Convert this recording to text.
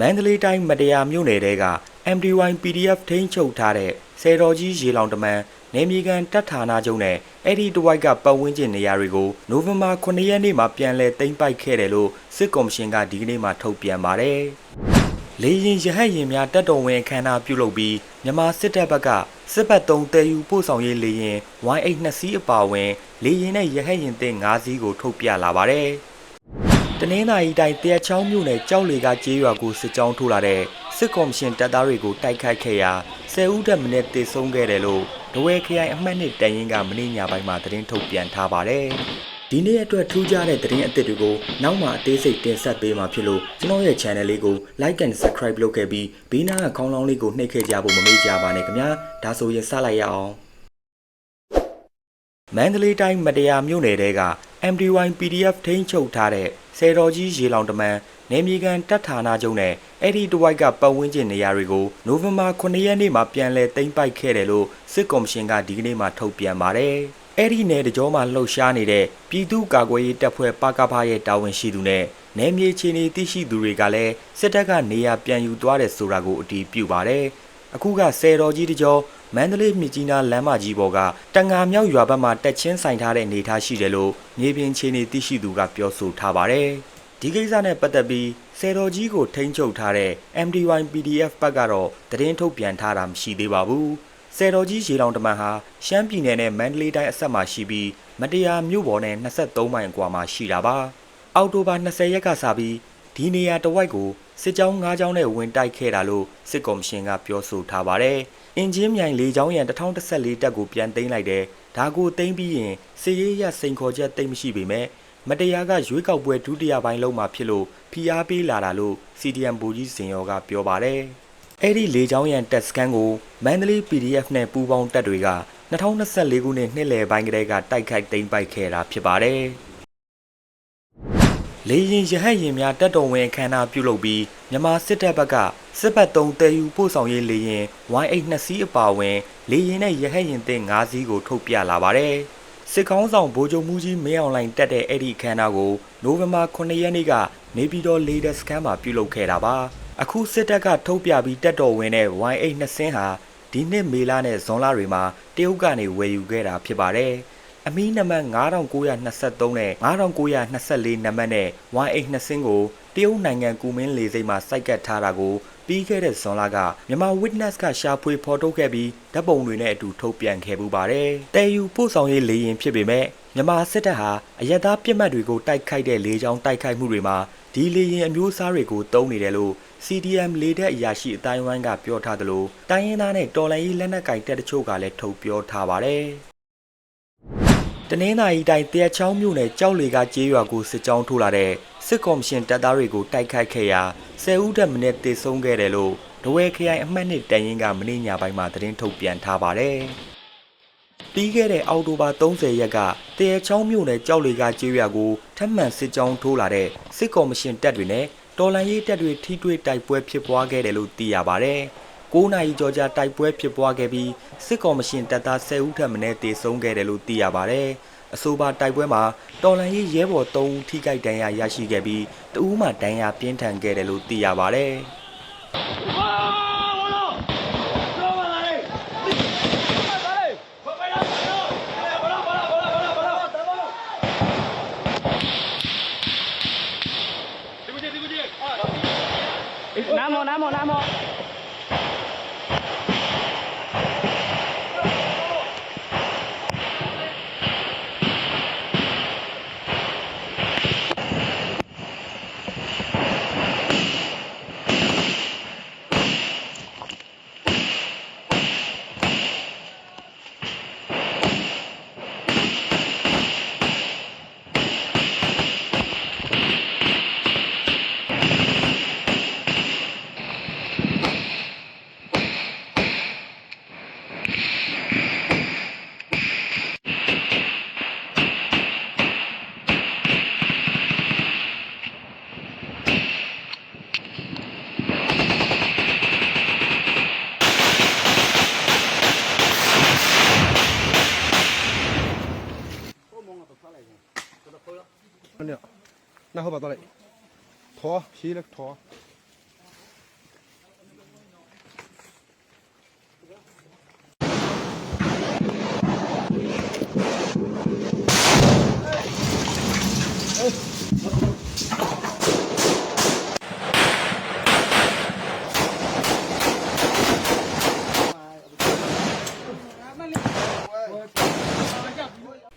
မန္တလေးတိုင်းမတရားမြို့နယ်တဲက MDY PDF ထိန်းချုပ်ထားတဲ့ဆယ်တော်ကြီးရေလောင်တမန်နေမြေကန်တပ်ဌာနချုပ်နဲ့အဲ့ဒီတဝိုက်ကပတ်ဝန်းကျင်နေရာတွေကိုနိုဝင်ဘာ9ရက်နေ့မှာပြန်လည်သိမ်းပိုက်ခဲ့တယ်လို့စစ်ကော်မရှင်ကဒီကနေ့မှထုတ်ပြန်ပါတယ်။လေရင်ရဟတ်ရင်များတက်တော်ဝင်အခမ်းအနားပြုလုပ်ပြီးမြန်မာစစ်တပ်ဘက်ကစစ်ဘက်သုံးတဲယူပို့ဆောင်ရေးလေရင် Y8 နှစ်စီးအပါအဝင်လေရင်နဲ့ရဟတ်ရင်သစ်၅စီးကိုထုတ်ပြလာပါတယ်။ တနင်္သာရီတိုင်းတရချောင်းမြို့နယ်ကြောက်လေကကျေးရွာကိုစစ်ကြောင်းထိုးလာတဲ့စစ်ကော်မရှင်တပ်သားတွေကိုတိုက်ခိုက်ခဲ့ရာ10ဦးထက်မနည်းတေဆုံးခဲ့တယ်လို့ဒဝဲခရိုင်အမှတ်နှစ်တန်ရင်ကမင်းညပိုင်းမှာသတင်းထုတ်ပြန်ထားပါတယ်။ဒီနေ့အတွက်ထူးခြားတဲ့သတင်းအသစ်တွေကိုနောက်မှအသေးစိတ်တင်ဆက်ပေးမှာဖြစ်လို့ကျွန်တော်ရဲ့ channel လေးကို like and subscribe လုပ်ခဲ့ပြီးဘေးနားကခေါင်းလောင်းလေးကိုနှိပ်ခဲ့ကြဖို့မမေ့ကြပါနဲ့ခင်ဗျာဒါဆိုရင်စလိုက်ရအောင်မန္တလေးတိုင်းမတရားမြို့နယ်တဲက MDY PDF ထိန်းချုပ်ထားတဲ့ ဆယ်တော်ကြီးရေလောင်တမန်နေမြေကန်တပ်ဌာနချုပ်နဲ့အဲ့ဒီတဝိုက်ကပတ်ဝန်းကျင်နေရာတွေကိုနိုဝင်ဘာ9ရက်နေ့မှာပြန်လည်သိမ်းပိုက်ခဲ့တယ်လို့စစ်ကော်မရှင်ကဒီကနေ့မှထုတ်ပြန်ပါတယ်။အဲ့ဒီနယ်တကြောမှာလှုပ်ရှားနေတဲ့ပြည်သူ့ကာကွယ်ရေးတပ်ဖွဲ့ပကဖရဲ့တာဝန်ရှိသူနဲ့နယ်မြေချီနေသိရှိသူတွေကလည်းစစ်တပ်ကနေရာပြန်ယူသွားတယ်ဆိုတာကိုအတည်ပြုပါတယ်။အခုကဆယ်တော်ကြီးတကြော မန္တလေးမြစ်ကြီးနားလမ်းမကြီးပေါ်ကတန်ငါမြောက်ရွာဘက်မှာတက်ချင်းဆိုင်ထားတဲ့အနေအထားရှိတယ်လို့မြေပြင်ခြေနေသိရှိသူကပြောဆိုထားပါတယ်။ဒီကိစ္စနဲ့ပတ်သက်ပြီးဆယ်တော်ကြီးကိုထိန်းချုပ်ထားတဲ့ MDY PDF ဘက်ကတော့သတင်းထုတ်ပြန်ထားတာမရှိသေးပါဘူး။ဆယ်တော်ကြီးရေလောင်တမန်ဟာရှမ်းပြည်နယ်နဲ့မန္တလေးတိုင်းအဆက်မှာရှိပြီးမတရားမြို့ပေါ်နဲ့23မိုင်အကွာမှာရှိတာပါ။အောက်တိုဘာ20ရက်ကစပြီး ဒီနေရာတစ်ဝိုက်ကိုစစ်ကြောင်း၅ကြောင်းနဲ့ဝင်တိုက်ခဲ့တာလို့စစ်ကော်မရှင်ကပြောဆိုထားပါတယ်။အင်ဂျင်မြိုင်၄ကြောင်းရန်2014တက်ကိုပြန်သိမ်းလိုက်တယ်။ဒါကိုသိမ်းပြီးရင်စစ်ရေးရစိန်ခေါ်ချက်တိတ်မရှိပေမဲ့မတရားကရွေးကောက်ပွဲဒုတိယပိုင်းလုံးမှာဖြစ်လို့ဖိအားပေးလာတာလို့ CDM ဘူကြီးစင်ရောကပြောပါတယ်။အဲ့ဒီ၄ကြောင်းရန်တက်စကန်ကိုမန္တလေး PDF နဲ့ပူးပေါင်းတပ်တွေက2024ခုနှစ်နှစ်လယ်ပိုင်းကတည်းကတိုက်ခိုက်သိမ်းပိုက်ခဲ့တာဖြစ်ပါတယ်။ လေရင်ရဟတ်ရင်များတက်တော်ဝင်အခမ်းအနားပြုလုပ်ပြီးမြန်မာစစ်တပ်ဘက်ကစစ်ဘက်သုံးတဲယူပို့ဆောင်ရေးလေရင် Y8 နှစ်စီးအပါအဝင်လေရင်နဲ့ရဟတ်ရင်သစ်၅စီးကိုထုတ်ပြလာပါတယ်။စစ်ကောင်းဆောင်ဗိုလ်ချုပ်မှုကြီးမင်းအောင်လှိုင်တက်တဲ့အဲ့ဒီအခမ်းအနားကိုနိုဝင်ဘာ9ရက်နေ့ကနေပြည်တော်လေတပ်စခန်းမှာပြုလုပ်ခဲ့တာပါ။အခုစစ်တပ်ကထုတ်ပြပြီးတက်တော်ဝင်တဲ့ Y8 နှစ်စင်းဟာဒီနှစ်မေလနဲ့ဇွန်လတွေမှာတရုတ်ကနေဝယ်ယူခဲ့တာဖြစ်ပါတယ်။ အမီးနံပါတ်9923နဲ့9924နံပါတ်နဲ့ Y8 နှစ်စင်းကိုတရုတ်နိုင်ငံကူမင်းလေစိတ်မှာစိုက်ကတ်ထားတာကိုပြီးခဲ့တဲ့ဇွန်လကမြန်မာ Witness ကရှာဖွေဖော်ထုတ်ခဲ့ပြီးဓာတ်ပုံတွေနဲ့အတူထုတ်ပြန်ခဲ့ပူပါတယ်။တဲယူပို့ဆောင်ရေးလေရင်ဖြစ်ပေမဲ့မြန်မာစစ်တပ်ဟာအရက်သားပြစ်မှတ်တွေကိုတိုက်ခိုက်တဲ့လေကြောင်းတိုက်ခိုက်မှုတွေမှာဒီလေရင်အမျိုးအစားတွေကိုတုံးနေတယ်လို့ CDM လေတပ်အရာရှိအတိုင်းဝိုင်းကပြောထားသလိုတိုင်းရင်းသားနဲ့တော်လှန်ရေးလက်နက်ကိုင်တပ်တချို့ကလည်းထုတ်ပြောထားပါတယ်။ တနင်္သာရီတိုင်းတရချောင်းမြို့နယ်ကြောက်လေကကျေးရွာကိုစစ်ကြောင်းထိုးလာတဲ့စစ်ကော်မရှင်တပ်သားတွေကိုတိုက်ခိုက်ခဲ့ရာ10ဦးထက်မနည်းတေဆုံးခဲ့တယ်လို့ဒဝဲခရိုင်အမှတ်နှစ်တန်ရင်ကမင်းညပိုင်းမှာသတင်းထုတ်ပြန်ထားပါတယ်။ပြီးခဲ့တဲ့အောက်တိုဘာ30ရက်ကတရချောင်းမြို့နယ်ကြောက်လေကကျေးရွာကိုထပ်မံစစ်ကြောင်းထိုးလာတဲ့စစ်ကော်မရှင်တပ်တွေနဲ့တော်လန်ရေးတပ်တွေထိတွေ့တိုက်ပွဲဖြစ်ပွားခဲ့တယ်လို့သိရပါတယ်။ 9နိုင်ကြော်ကြာတိုက်ပွဲဖြစ်ပွားခဲ့ပြီးစစ်ကော်မရှင်တပ်သား10ဦးထပ်မံတေဆုံးခဲ့တယ်လို့သိရပါတယ်။အဆိုပါတိုက်ပွဲမှာတော်လန်ရေးရဲဘော်3ဦးထိခိုက်ဒဏ်ရာရရှိခဲ့ပြီးတဦးမှဒဏ်ရာပြင်းထန်ခဲ့တယ်လို့သိရပါတယ်။နားမော်နားမော်နားမော် 那后把倒嘞，拖，起那个拖。